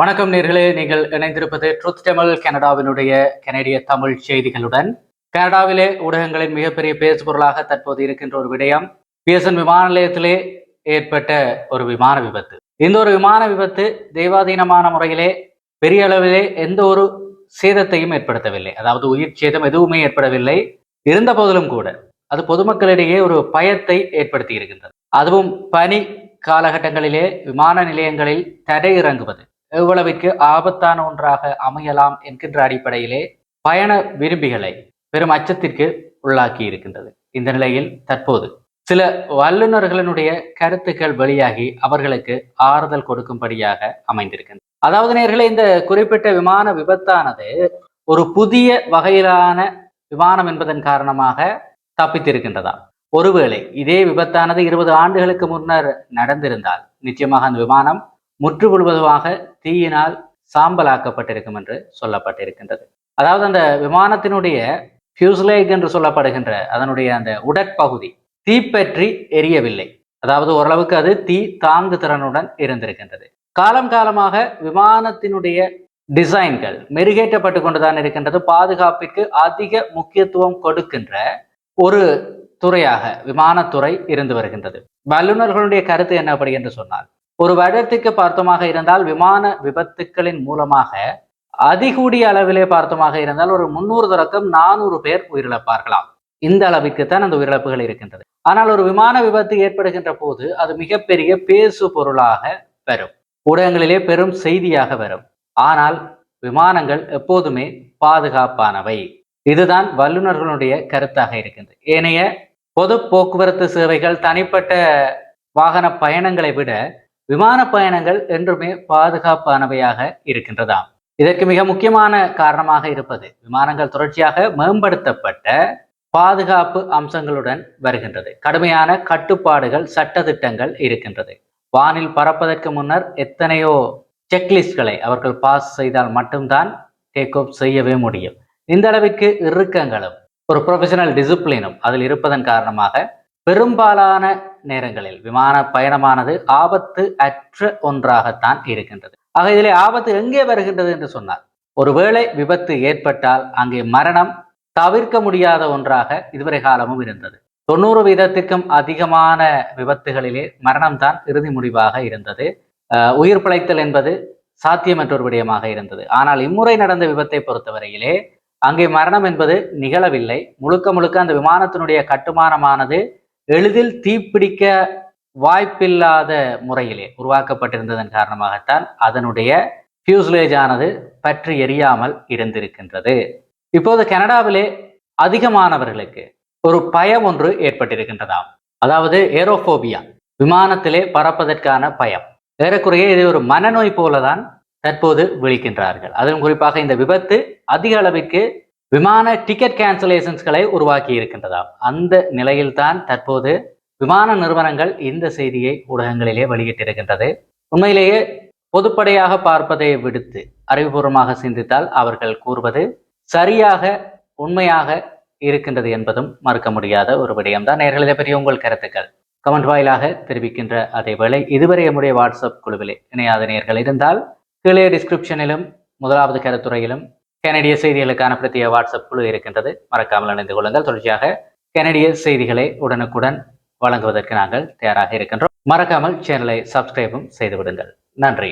வணக்கம் நேர்களே. நீங்கள் இணைந்திருப்பது ட்ரூத் தமிழ் கனடாவினுடைய கனடிய தமிழ் செய்திகளுடன். கனடாவிலே ஊடகங்களின் மிகப்பெரிய பேசுபொருளாக தற்போது இருக்கின்ற ஒரு விடயம் பிஎஸ்என் விமான நிலையத்திலே ஏற்பட்ட ஒரு விமான விபத்து. இந்த ஒரு விமான விபத்து தெய்வாதீனமான முறையிலே பெரிய அளவிலே எந்த ஒரு சேதத்தையும் ஏற்படுத்தவில்லை. அதாவது உயிர் சேதம் எதுவுமே ஏற்படவில்லை. இருந்த போதிலும் கூட அது பொதுமக்களிடையே ஒரு பயத்தை ஏற்படுத்தி இருக்கின்றது. அதுவும் பனி காலகட்டங்களிலே விமான நிலையங்களில் தடை இறங்குவது எவ்வளவிற்கு ஆபத்தான ஒன்றாக அமையலாம் என்கின்ற அடிப்படையிலே பயண விரும்பிகளை பெரும் அச்சத்திற்கு உள்ளாக்கி இருக்கின்றது இந்த நிலையில் தற்போது சில வல்லுநர்களினுடைய கருத்துக்கள் வெளியாகி அவர்களுக்கு ஆறுதல் கொடுக்கும்படியாக அமைந்திருக்கின்றன அதாவது நேர்களை இந்த குறிப்பிட்ட விமான விபத்தானது ஒரு புதிய வகையிலான விமானம் என்பதன் காரணமாக தப்பித்திருக்கின்றதா? ஒருவேளை இதே விபத்தானது இருபது ஆண்டுகளுக்கு முன்னர் நடந்திருந்தால் நிச்சயமாக அந்த விமானம் முற்று முழுவதுமாக தீயினால் சாம்பலாக்கப்பட்டிருக்கும் என்று சொல்லப்பட்டிருக்கின்றது. அதாவது அந்த விமானத்தினுடைய ஃபியூஸ்லேக் என்று சொல்லப்படுகின்ற அதனுடைய அந்த உடற்பகுதி தீப்பற்றி எரியவில்லை. அதாவது ஓரளவுக்கு அது தீ தாங்கு திறனுடன் இருந்திருக்கின்றது. காலம் காலமாக விமானத்தினுடைய டிசைன்கள் மெருகேற்றப்பட்டு கொண்டுதான் இருக்கின்றது. பாதுகாப்பிற்கு அதிக முக்கியத்துவம் கொடுக்கின்ற ஒரு துறையாக விமானத்துறை இருந்து வருகின்றது. வல்லுநர்களுடைய கருத்து என்ன அப்படி என்று சொன்னால் ஒரு வருடத்துக்கு பார்த்தோமாக இருந்தால் விமான விபத்துக்களின் மூலமாக அதிகூடிய அளவிலே பார்த்தோமாக இருந்தால் ஒரு முன்னூறு தொடக்கம் நானூறு பேர் உயிரிழப்பார்களாம். இந்த அளவிற்குத்தான் அந்த உயிரிழப்புகள் இருக்கின்றது. ஆனால் ஒரு விமான விபத்து ஏற்படுகின்ற போது அது மிகப்பெரிய பேசு பொருளாக வரும். ஊடகங்களிலே பெரும் செய்தியாக வரும். ஆனால் விமானங்கள் எப்போதுமே பாதுகாப்பானவை. இதுதான் வல்லுநர்களுடைய கருத்தாக இருக்கின்றது. ஏனைய பொது போக்குவரத்து சேவைகள் தனிப்பட்ட வாகன பயணங்களை விட விமான பயணங்கள் என்றுமே பாதுகாப்பானவையாக இருக்கின்றதாம். இதற்கு மிக முக்கியமான காரணமாக இருப்பது விமானங்கள் தொடர்ச்சியாக மேம்படுத்தப்பட்ட பாதுகாப்பு அம்சங்களுடன் வருகின்றது. கடுமையான கட்டுப்பாடுகள் சட்டத்திட்டங்கள் இருக்கின்றது. வானில் பறப்பதற்கு முன்னர் எத்தனையோ செக்லிஸ்ட்களை அவர்கள் பாஸ் செய்தால் மட்டும்தான் டேக் ஆஃப் செய்யவே முடியும். இந்த அளவிற்கு இறுக்கங்களும் ஒரு ப்ரொஃபஷனல் டிசிப்ளினும் அதில் இருப்பதன் காரணமாக பெரும்பாலான நேரங்களில். விமான பயணமானது ஆபத்து அற்ற ஒன்றாகத்தான் இருக்கின்றது. ஆக இதிலே ஆபத்து எங்கே வருகின்றது என்று சொன்னார் ஒருவேளை விபத்து ஏற்பட்டால் அங்கே மரணம் தவிர்க்க முடியாத ஒன்றாக இதுவரை காலமும் இருந்தது. தொண்ணூறு வீதத்துக்கும் அதிகமான விபத்துகளிலே மரணம்தான் இறுதி முடிவாக இருந்தது. உயிர் பிழைத்தல் என்பது சாத்தியமற்ற ஒரு விடயமாக இருந்தது. ஆனால் இம்முறை நடந்த விபத்தை பொறுத்தவரையிலே அங்கே மரணம் என்பது நிகழவில்லை. முழுக்க முழுக்க அந்த விமானத்தினுடைய கட்டுமானமானது எளிதில் தீப்பிடிக்க வாய்ப்பில்லாத முறையிலே உருவாக்கப்பட்டிருந்ததன் காரணமாகத்தான் அதனுடைய ஃபியூஸ்லேஜ் ஆனது பற்றி எரியாமல் இருந்திருக்கின்றது. இப்போது கனடாவிலே அதிகமானவர்களுக்கு ஒரு பயம் ஒன்று ஏற்பட்டிருக்கின்றதாம். அதாவது ஏரோஃபோபியா விமானத்திலே பறப்பதற்கான பயம். ஏறக்குறைய இது ஒரு மனநோய் போலதான் தற்போது விழிக்கின்றார்கள். அதிலும் குறிப்பாக இந்த விபத்து அதிக அளவிற்கு விமான டிக்கெட் கேன்சலேஷன்ஸ்களை உருவாக்கி இருக்கின்றதாம் அந்த நிலையில்தான் தற்போது விமான நிறுவனங்கள் இந்த செய்தியை ஊடகங்களிலே வெளியிட்டிருக்கின்றது. உண்மையிலேயே பொதுப்படையாக பார்ப்பதை விடுத்து அறிவுபூர்வமாக சிந்தித்தால் அவர்கள் கூறுவது சரியாக உண்மையாக இருக்கின்றது என்பதும் மறுக்க முடியாத ஒரு விடயம்தான். நேர்களிலே பெரிய உங்கள் கருத்துக்கள்? கமெண்ட் வாயிலாக தெரிவிக்கின்ற அதேவேளை இதுவரை நம்முடைய வாட்ஸ்அப் குழுவிலே இணையாத நேர்கள் இருந்தால் கீழே டிஸ்கிரிப்ஷனிலும் முதலாவது கருத்துறையிலும் கனடிய செய்திகளுக்கான பிரத்யேக வாட்ஸ்அப் குழு இருக்கின்றது. மறக்காமல் இணைந்து கொள்ளுங்கள். தொடர்ச்சியாக கனடிய செய்திகளை உடனுக்குடன் வழங்குவதற்கு நாங்கள் தயாராக இருக்கின்றோம். மறக்காமல் சேனலை சப்ஸ்கிரைபும் செய்து விடுங்கள் நன்றி.